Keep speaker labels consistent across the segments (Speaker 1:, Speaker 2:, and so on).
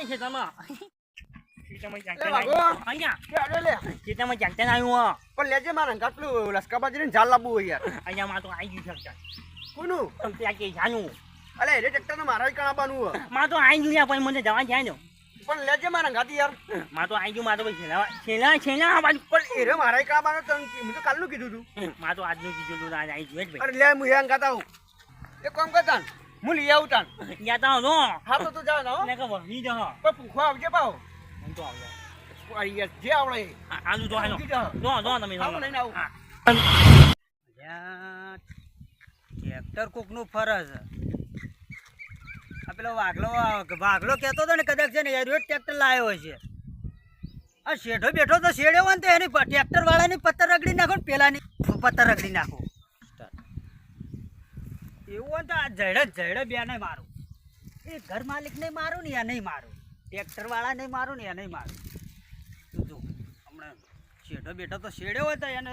Speaker 1: ને ખેતરમાં
Speaker 2: એ. પણ લેજે મારા હોય
Speaker 1: યારમાં તો આવી ગયું
Speaker 2: એ
Speaker 1: માં તો પણ મને જવા જાય ને
Speaker 2: પણ લેજે મારા ઘાટી
Speaker 1: યારમાં તો તો
Speaker 2: એ તો કાલનું કીધું તું
Speaker 1: માં તો આજનું કીધું હતું, આજ આવી ગયું
Speaker 2: અરે લે હું હેંગ ગાતા હું એક કામ કરતા હું લઈ આવું તાન
Speaker 1: યા તો નો
Speaker 2: હા તો તું જા હો.
Speaker 1: ને કે વહી જ હો.
Speaker 2: પણ પૂખવા આવજે પાવ
Speaker 1: મને તો
Speaker 2: આવજો. યાર જે આવડે
Speaker 1: આલુ તો હાલો.
Speaker 2: નો જો
Speaker 1: તમે નો
Speaker 2: આવું લઈને આવું.
Speaker 1: હા.
Speaker 3: ટ્રેક્ટર કોકનું ફરજ આ પેલો વાઘલો વાઘલો કહેતો હતો ને કદાચ છે ને એ રોજ ટ્રેક્ટર લાવ્યો છે. આ શેઠો બેઠો તો શેડ્યો હોય ને તો એની ટ્રેક્ટર વાળાની પત્તર રગડી નાખો ને પેલાની. પત્તર રગડી નાખો? એવું હોય તો આ જડે જડે બે નહીં મારું. એ ઘર માલિક નહીં મારું ને નહીં મારું. ટ્રેક્ટર વાળા નહીં મારું ને નહીં મારું. તું જો, હમણાં શેઢો બેઠો તો શેડ્યો હોય તો એને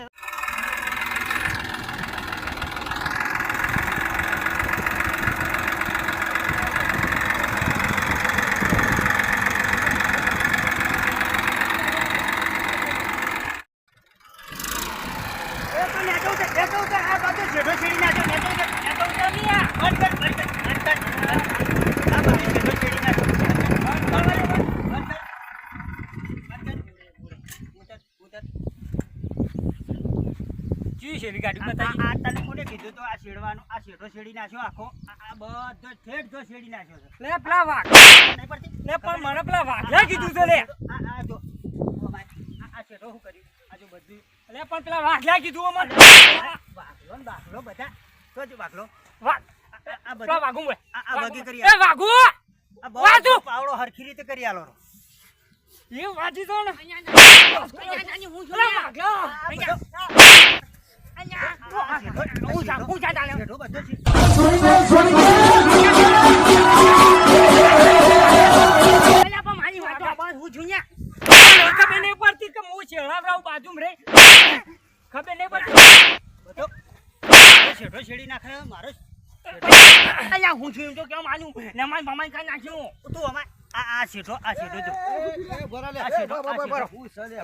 Speaker 3: એ તો નેચો છે નેચો છે, આ બાજુ શેઠો શેડી નાખ્યો
Speaker 1: નેટો શેરી
Speaker 3: આ
Speaker 1: બતાવી.
Speaker 3: આ તને કોને કીધું તો આ શેડવાનું આ શેઠો શેડી નાખ્યો આખો આ બધો ઠેઠ જો શેડી નાખ્યો
Speaker 1: લે પેલા વાઘ? લે પણ મને પેલા વાઘલા કીધું તો લે
Speaker 3: આ જો આ શેઠો શું કર્યું આ બધું
Speaker 1: લે પણ પેલા વાઘલા કીધું મને
Speaker 3: વાઘલો ને બાઘલો બધા તો જ વાઘલો
Speaker 1: વાઘ
Speaker 3: આ- બધું
Speaker 1: વાઘું બોય.
Speaker 3: આ- આ વગી કરી
Speaker 1: એ વાઘુ
Speaker 3: આ
Speaker 1: વાઘુ!
Speaker 3: બધો પાવડો હરખી રીતે કરી આલો.
Speaker 1: એ વાજી તો ને. હું જા- હું જા.
Speaker 3: બધો
Speaker 1: હું ન્યા. મને ખબર નહીં પડતી કે હું શેરડાવરાવ બાજુમાં રહી. ખબર નહીં પડતી.
Speaker 3: બધો બધો નાખે મારો
Speaker 1: અહીંયા હું છું એમ તો કેમ માનું ને મારી કાંઈ નાખ્યું.
Speaker 3: તું અમાર આ આ શેઠો આ શેઠો જો. આ શેઠો આ શેઠો.
Speaker 2: બરા.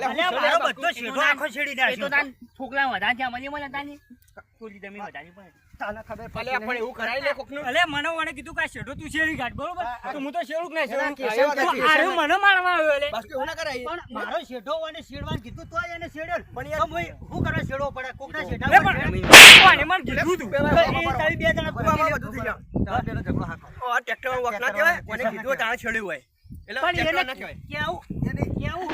Speaker 3: અલ્યા મારો બધો શેઠો આખો છેડી
Speaker 1: દે તો તાન છોકરા વધારે છે મને મને તાની થોડી તમે વધારે પડે
Speaker 3: તને ખબર
Speaker 2: અલે પણ એવું કરાય લે કોકનું.
Speaker 1: અલે મને વણે કીધું કે તું શેરી કાઢ બરોબર? તો હું તો શેરું જ નહીં
Speaker 2: એના
Speaker 1: શેરું.
Speaker 2: કેસેવા
Speaker 1: તો
Speaker 2: નથી.
Speaker 1: આરે મને મારવા આવ્યો એટલે.
Speaker 2: બસ એવું ના કરાય.
Speaker 3: પણ મારો શેઠો હોય ને કીધું તો એને શેડ્યો પણ યાર હું કરવા શેડવો પડે? કોકના
Speaker 1: પણ મને કીધું તું.
Speaker 3: તારી બે જણા
Speaker 2: કુવામાં બધું થઈ જાય.
Speaker 3: તારા પેલો ઝઘડો હાંકો.
Speaker 2: ઓ, ટ્રેક્ટર વખ કહેવાય કોને કીધું તાણે છેડ્યું હોય. એટલે
Speaker 3: પણ એને કેવું? એને કેવું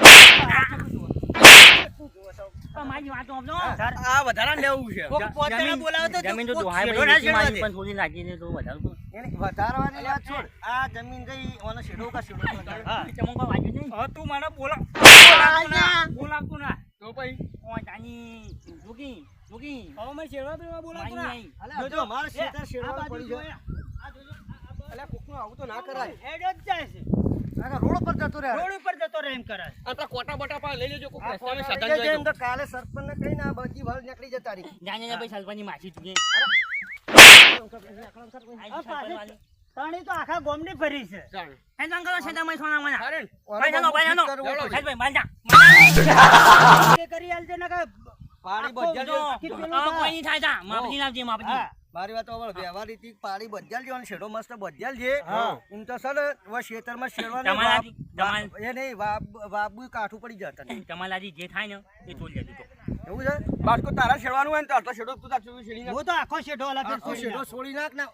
Speaker 1: પણ મારી વાતો આપજો
Speaker 3: તાર-
Speaker 2: આ વધારાને લેવું છે.
Speaker 3: પોતાને બોલાવે તો
Speaker 1: જમીન તો દોહાય ભાઈ
Speaker 3: શેડવા
Speaker 1: મારી પણ થોડી નાખીને તો વધારે
Speaker 3: વધારવાની વાત છોડ. આ જમીન ગઈ ઓનો શેડો કા શેડો હા.
Speaker 1: ચમો કોઈ નહીં?
Speaker 3: હવે તું મને બોલા.
Speaker 1: બોલાવતું ના.
Speaker 2: તો પછી?
Speaker 1: ઓ તાની જોગી જોગી હવે મેં શેરવા બેરવા બોલાવતું ના.
Speaker 3: જોજો મારો શેતર શેડવા
Speaker 2: પડી જાય.
Speaker 3: આ જોજો,
Speaker 2: અલ્યા કોકનું આવું તો ના કરાય.
Speaker 3: હેડ જ જાય છે.
Speaker 2: રોડ પર જતો રહે
Speaker 3: રોડ ઉપર જતો રહે એમ કરે
Speaker 2: આ કોટા બોટા પા લઈ લેજો કોક રસ્તામાં
Speaker 3: ફોટા
Speaker 2: સાધન
Speaker 3: લઈ
Speaker 2: જોઈ
Speaker 3: જજે એમ તો કાલે સરપંચને કહીને આ બધી વાળ નીકળી જતા રહી.
Speaker 1: જાને ને ભાઈ સલપાની માસી તું
Speaker 3: આ પાણી તો આખા ગોમની ફરી છે.
Speaker 1: હે તમે સોના મના.
Speaker 2: અરે,
Speaker 1: ભાઈ ભાઈ ભાઈ
Speaker 3: કરી આલજે ને
Speaker 1: આ કોઈ થાય તા માપજી લાવજે માપજી.
Speaker 4: મારી વાત હવે વ્યવહાર રીતે પાડી બદલ છે શેડો મસ્ત બદલ છે
Speaker 3: હા.
Speaker 4: એમ તો સર હવે ખેતરમાં શેડવાનું એ નહીં વાપ કાઠું પડી જતા નહીં
Speaker 1: તમારાથી જે થાય ને એ છોડી જતું તો
Speaker 4: એવું છે?
Speaker 2: બાસ્કો તારા છેડવાનું હોય ને તો આટલો છેડો તું તાર છેડો છેડી નાખ.
Speaker 3: હું તો આખો
Speaker 4: શેડો. છોડી નાખ. ને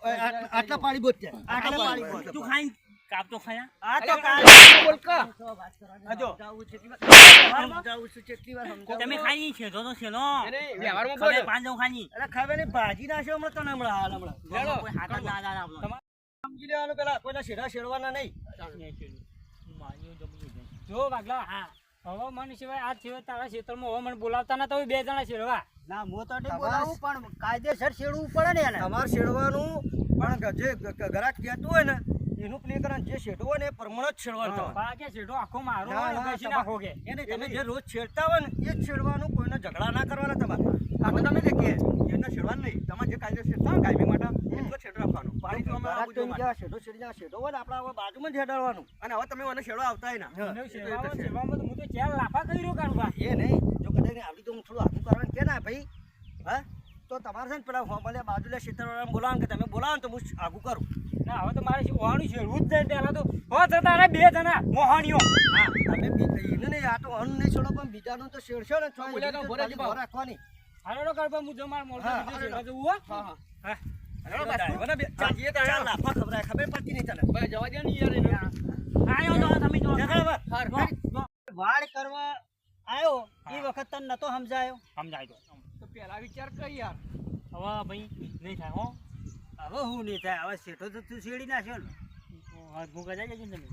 Speaker 4: આટલા પાડી બોધ
Speaker 3: આટલા પાડી
Speaker 1: તું ખાઈ કાપ તો ખાયા?
Speaker 3: આ તો કાલ
Speaker 2: બોલ કા.
Speaker 4: છે છું.
Speaker 1: તમે ખાઈ છે તો તો છેલો
Speaker 2: એને વ્યવહારમાં બોલ.
Speaker 1: પાંચ ખાઈ.
Speaker 4: અરે ખબર નહીં ભાજી નાખ્યો હમણાં તને હમણાં હાલ હમણાં.
Speaker 1: કોઈ હાથ ના ના આપણો
Speaker 4: સમજી લેવાનું પેલા કોઈના શેડા શેડવાના નહીં.
Speaker 1: જો વાગલા હા. હવે મને સિવાય આ સિવાય તારા ક્ષેત્રમાં હવે મને બોલાવતા ના તો બે જણા શેડવા
Speaker 3: ના હું તો નહીં બોલાવું પણ કાયદેસર શેડવું પડે ને એને.
Speaker 4: તમારે શેડવાનું પણ જે ગ્રાહક કહેતું હોય ને એનું પ્લે કરવાનું જે શેડો હોય ને પરમણ જ છેડવાનું.
Speaker 1: બાકી શેઠો આખો મારો બેસી નાખો કે.
Speaker 4: એને તમે જે રોજ છેડતા હોય ને એ જ છેડવાનું કોઈને ઝઘડા ના કરવાના તમારે. આ તમે જે કે. એમને છેડવાનું નહીં. તમારે જે કાયદો છેડતા હોય કાયમી માટે એટલો છેડો રાખવાનો.
Speaker 2: તો અમે આવું
Speaker 4: હોય ને આપણે હવે બાજુમાં જ હેડાડવાનું.
Speaker 2: અને હવે તમે મને છેડો આવતા ના.
Speaker 1: સેવામાં હું તો ચાર લાફા કરી રહ્યો કાઢવા
Speaker 4: એ નહીં. જો કદાચ આવડી તો હું થોડું આગું કરવાનું કે ના ભાઈ હા? તો તમારે છે ને પેલા હોમલે બાજુના ક્ષેત્રવાળાને બોલાવો કે તમે બોલાવો તો હું આગું કરું.
Speaker 1: ના હવે તો મારે શું છે? રૂજ જાય પહેલા તો હો જતા રે બે જણા મોહાણીઓ.
Speaker 4: હા તમે નહીં આ તો નહીં છોડો પણ બીજાનું તો શેડશો ને તો
Speaker 2: બોલ્યા તો ભોરે
Speaker 4: ખાલી
Speaker 2: જ ભાવ.
Speaker 4: ભોર રાખવાની.
Speaker 1: હાલો કરવા હું જો મારા બીજે
Speaker 4: હાલો.
Speaker 1: સેવા જવું હો?
Speaker 2: હા હા.
Speaker 1: હા.
Speaker 2: હેડો બાસ્કુ.
Speaker 4: મને બે- ચાલ, લાફા ખવડાય, ખબર પડતી નહીં ચાલે
Speaker 2: ભાઈ જવા દે ને યાર એને.
Speaker 1: આયો તો તમે જો.
Speaker 3: વાડ કરવા આવ્યો એ વખત તને નતો સમજાયો.
Speaker 1: સમજાય તો.
Speaker 2: પેલા વિચાર કર યાર.
Speaker 1: હવે ભાઈ નહીં થાય હો.
Speaker 3: હવે હું નહીં થાય. હવે શેઠો તો તું શેડી નાખ્યો ને.
Speaker 1: હરખું ભૂકા જાય તમે.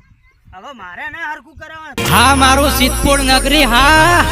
Speaker 3: હવે મારે ના હરખું કરાવવાનું.
Speaker 5: હા, મારું સિદ્ધપુર નગરી, હા.